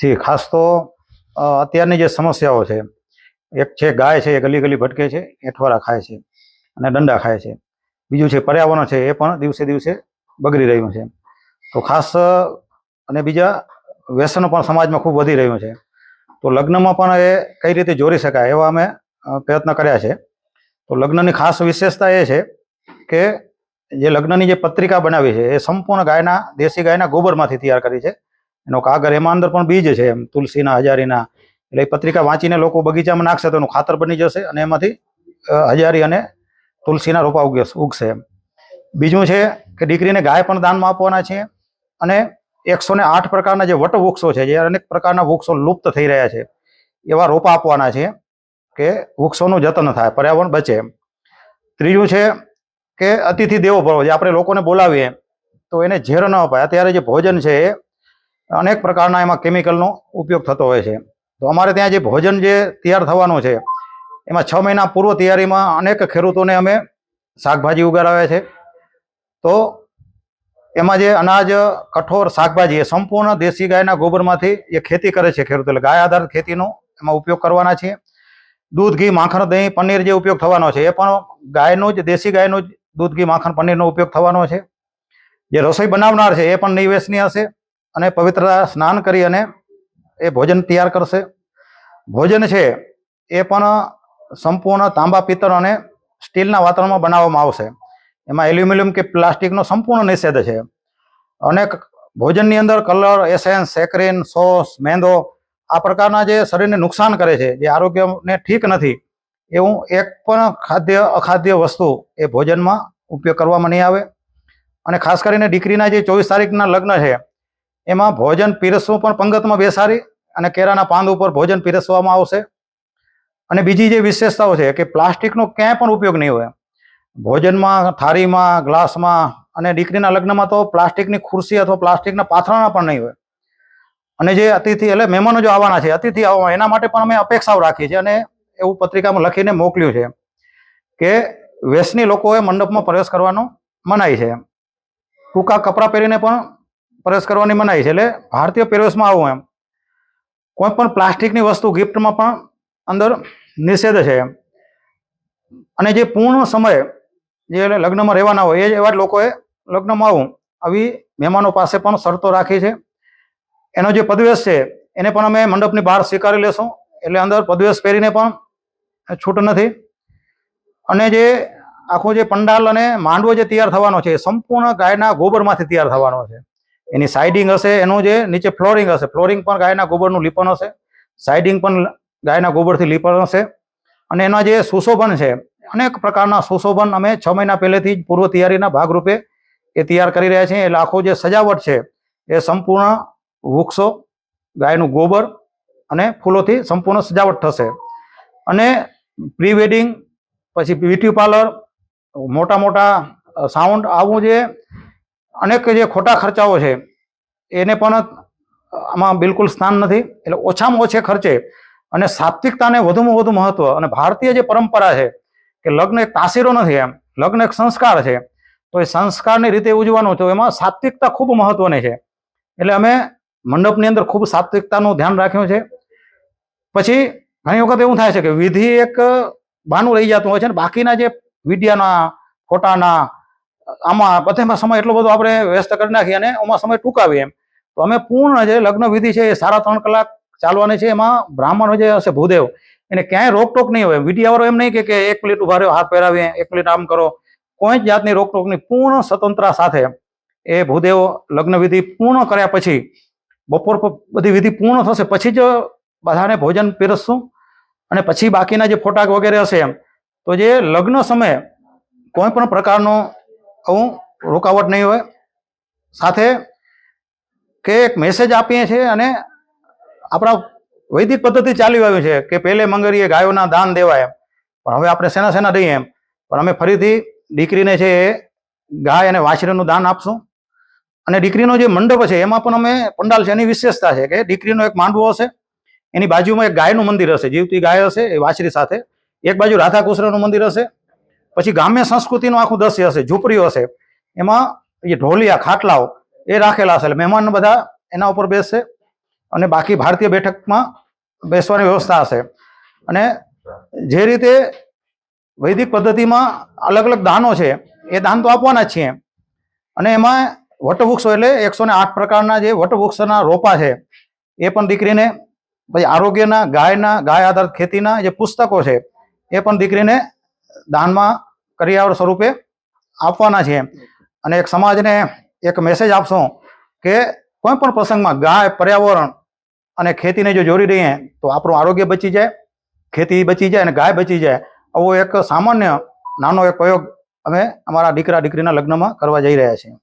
જી, ખાસ તો અત્યારની જે સમસ્યાઓ છે, એક છે ગાય છે, એ ગલી ગલી ભટકે છે, એઠવારા ખાય છે અને દંડા ખાય છે. બીજું છે પર્યાવરણ છે, એ પણ દિવસે દિવસે બગડી રહ્યું છે. તો ખાસ, અને બીજા વ્યસનો પણ સમાજમાં ખૂબ વધી રહ્યું છે. તો લગ્નમાં પણ એ કઈ રીતે જોડી શકાય એવા અમે પ્રયત્ન કર્યા છે. તો લગ્નની ખાસ વિશેષતા એ છે કે, જે લગ્નની જે પત્રિકા બનાવી છે, એ સંપૂર્ણ ગાયના, દેશી ગાયના ગોબરમાંથી તૈયાર કરી છે. એનો કાગળ એમાં અંદર પણ બીજ છે એમ, તુલસીના, હજારીના. એટલે એ પત્રિકા વાંચીને લોકો બગીચામાં નાખશે તો એનું ખાતર બની જશે અને એમાંથી હજારી અને તુલસીના રોપા ઉગશે ઉગશે એમ. બીજું છે કે દીકરીને ગાય પણ દાનમાં આપવાના છે અને એકસો ને આઠ પ્રકારના જે વટવૃક્ષો છે, જે અનેક પ્રકારના વૃક્ષો લુપ્ત થઈ રહ્યા છે, એવા રોપા આપવાના છે કે વૃક્ષોનું જતન થાય, પર્યાવરણ બચે ત્રીજું છે કે અતિથિ દેવો ભરો જે આપણે લોકોને બોલાવીએ, તો એને ઝેર ન અપાય. અત્યારે જે ભોજન છે એ અનેક પ્રકારના એમાં કેમિકલનો ઉપયોગ થતો હોય છે. તો અમારે ત્યાં જે ભોજન જે તૈયાર થવાનું છે, એમાં છ મહિના પૂર્વ તૈયારીમાં અનેક ખેડૂતોને અમે શાકભાજી ઉગાડાવ્યા છે. તો એમાં જે અનાજ, કઠોર શાકભાજી એ સંપૂર્ણ દેશી ગાયના ગોબરમાંથી એ ખેતી કરે છે ખેડૂતો. એટલે ગાય આધારિત ખેતીનો એમાં ઉપયોગ કરવાના છે. દૂધ, ઘી, માખણ, દહીં, પનીર જે ઉપયોગ થવાનો છે, એ પણ ગાયનું જ, દેશી ગાયનું જ દૂધ, ઘી, માખણ, પનીરનો ઉપયોગ થવાનો છે. જે રસોઈ બનાવનાર છે, એ પણ નિવેશની હશે. અને પવિત્ર સ્નાન કરી અને એ ભોજન તૈયાર કરશે. ભોજન છે એ પણ સંપૂર્ણ તાંબા, પિત્તળ અને સ્ટીલના વાતાવરણમાં બનાવવામાં આવશે. એમાં એલ્યુમિનિયમ કે પ્લાસ્ટિકનો સંપૂર્ણ નિષેધ છે. અનેક ભોજનની અંદર કલર, એસેન્સ, સેક્રીન, સોસ, મેંદો આ પ્રકારના જે શરીરને નુકસાન કરે છે, જે આરોગ્યને ઠીક નથી, એવું એક પણ ખાદ્ય, અખાદ્ય વસ્તુ એ ભોજનમાં ઉપયોગ કરવામાં નહીં આવે. અને ખાસ કરીને દીકરીના જે ચોવીસ તારીખના લગ્ન છે એમાં ભોજન પીરસવું પણ પંગતમાં બેસાડી અને કેરાના પાંદ ઉપર ભોજન પીરસવામાં આવશે. અને બીજી જે વિશેષતાઓ છે કે પ્લાસ્ટિકનો ક્યાંય પણ ઉપયોગ નહીં હોય. ભોજનમાં, થાળીમાં, ગ્લાસમાં અને દીકરીના લગ્નમાં તો પ્લાસ્ટિકની ખુરશી અથવા પ્લાસ્ટિકના પાથરાના પણ નહીં હોય. અને જે અતિથિ એટલે મહેમાનો જો આવવાના છે, અતિથિ આવવા, એના માટે પણ અમે અપેક્ષાઓ રાખીએ છીએ અને એવું પત્રિકામાં લખીને મોકલ્યું છે કે વેસની લોકોએ મંડપમાં પ્રવેશ કરવાનો મનાય છે. ટૂંકા કપડાં પહેરીને પણ પ્રવેશ કરવાની મનાઈ છે, એટલે ભારતીય પહેરવેશમાં આવું એમ. કોઈ પણ પ્લાસ્ટિકની વસ્તુ ગિફ્ટમાં પણ અંદર નિષેધ છે એમ. અને જે પૂર્ણ સમય જે લગ્નમાં રહેવાના હોય, એ જ એવા લોકોએ લગ્નમાં આવું. આવી મહેમાનો પાસે પણ શરતો રાખી છે. એનો જે પદવેશ છે, એને પણ અમે મંડપની બહાર સ્વીકારી લેશું. એટલે અંદર પદવેશ પહેરીને પણ છૂટ નથી. અને જે આખો જે પંડાલ અને માંડવો જે તૈયાર થવાનો છે, એ સંપૂર્ણ ગાયના ગોબરમાંથી તૈયાર થવાનો છે. એની સાઇડિંગ હશે, એનું જે નીચે ફ્લોરિંગ હશે. ફ્લોરિંગ પણ ગાયના ગોબરનું લીપણ હશે. સાઇડિંગ પણ ગાયના ગોબરથી લીપણ હશે. અને એના જે સુશોભન છે, અનેક પ્રકારના સુશોભન અમે છ મહિના પહેલેથી જ પૂર્વ તૈયારીના ભાગરૂપે એ તૈયાર કરી રહ્યા છીએ. એટલે આખો જે સજાવટ છે, એ સંપૂર્ણ વૃક્ષો, ગાયનું ગોબર અને ફૂલોથી સંપૂર્ણ સજાવટ થશે. અને પ્રી વેડિંગ પછી બ્યુટી પાર્લર મોટા મોટા સાઉન્ડ આવું જે અનેક જે ખોટા ખર્ચાઓ છે, એને પણ આમાં બિલકુલ સ્થાન નથી. એટલે ઓછામાં ઓછે ખર્ચે અને સાત્વિકતાને વધુમાં વધુ મહત્વ અને ભારતીય જે પરંપરા છે કે લગ્ન એક તાસીરો નથી એમ, લગ્ન એક સંસ્કાર છે, તો એ સંસ્કારની રીતે ઉજવાનું તો એમાં સાત્વિકતા ખૂબ મહત્વની છે. એટલે અમે મંડપની અંદર ખૂબ સાત્વિકતાનું ધ્યાન રાખ્યું છે. પછી ઘણી વખત એવું થાય છે કે વિધિ એક બાનું રહી જતું હોય છે ને, બાકીના જે વિડિયાના ફોટાના આમાં બધામાં સમય એટલો બધો આપણે વ્યસ્ત કરી નાખીએ અને આમાં સમય ટૂંકાવીએ એમ. તો અમે પૂર્ણ જે લગ્ન વિધિ છે એ સાડા ત્રણ કલાક ચાલવાની છે, એમાં બ્રાહ્મણો જે હશે, ભૂદેવ, એને ક્યાંય રોકટોક નહીં હોય. મીડિયાવાળો એમ નહીં કે એક પ્લેટ ઊભા રહ્યો, હાથ પહેરાવીએ, એક પ્લેટ આમ કરો. કોઈ જ જાતની રોકટોકની પૂર્ણ સ્વતંત્રતા સાથે એ ભૂદેવ લગ્ન વિધિ પૂર્ણ કર્યા પછી, બપોર બધી વિધિ પૂર્ણ થશે, પછી જ બધાને ભોજન પીરસશું. અને પછી બાકીના જે ફોટા વગેરે હશે એમ, તો જે લગ્ન સમયે કોઈ પણ પ્રકારનો આવું રોકાવટ નહીં હોય. સાથે કે એક મેસેજ આપીએ છીએ અને આપણા વૈદિક પદ્ધતિ ચાલી આવ્યું છે કે પહેલે મંગળીએ ગાયોના દાન દેવાય એમ. પણ હવે આપણે શેના શેના દઈએ એમ. પણ અમે ફરીથી દીકરીને છે એ ગાય અને વાછરીનું દાન આપશું. અને દીકરીનો જે મંડપ છે એમાં પણ અમે પંડાલ છે એની વિશેષતા છે કે દીકરીનો એક માંડવો હશે, એની બાજુમાં એક ગાયનું મંદિર હશે. જીવતી ગાય હશે એ વાછરી સાથે. એક બાજુ રાધા કૃષ્ણનું મંદિર હશે પછી ગ્રામ્ય સંસ્કૃતિનું આખું દ્રશ્ય હશે, ઝૂંપડીઓ હશે. એમાં એ ઢોલિયા, ખાટલાઓ, એ રાખેલા હશે. એટલે મહેમાન બધા એના ઉપર બેસશે અને બાકી ભારતીય બેઠકમાં બેસવાની વ્યવસ્થા હશે. અને જે રીતે વૈદિક પદ્ધતિમાં અલગ અલગ દાનો છે, એ દાન તો આપવાના જ છીએ. અને એમાં વટવૃક્ષો એટલે એકસો ને આઠ પ્રકારના જે વટવૃક્ષના રોપા છે, એ પણ દીકરીને પછી આરોગ્યના, ગાયના, ગાય આધારિત ખેતીના જે પુસ્તકો છે, એ પણ દીકરીને દાનમાં કરિયાવર સ્વરૂપે આપવાના છે. અને એક સમાજને એક મેસેજ આપશો કે કોઈ પણ પ્રસંગમાં ગાય, પર્યાવરણ અને ખેતીને જો જોડી રહીએ તો આપણું આરોગ્ય બચી જાય, ખેતી બચી જાય અને ગાય બચી જાય. આવો એક સામાન્ય, નાનો એક પ્રયોગ અમે અમારા દીકરા, દીકરીના લગ્નમાં કરવા જઈ રહ્યા છીએ.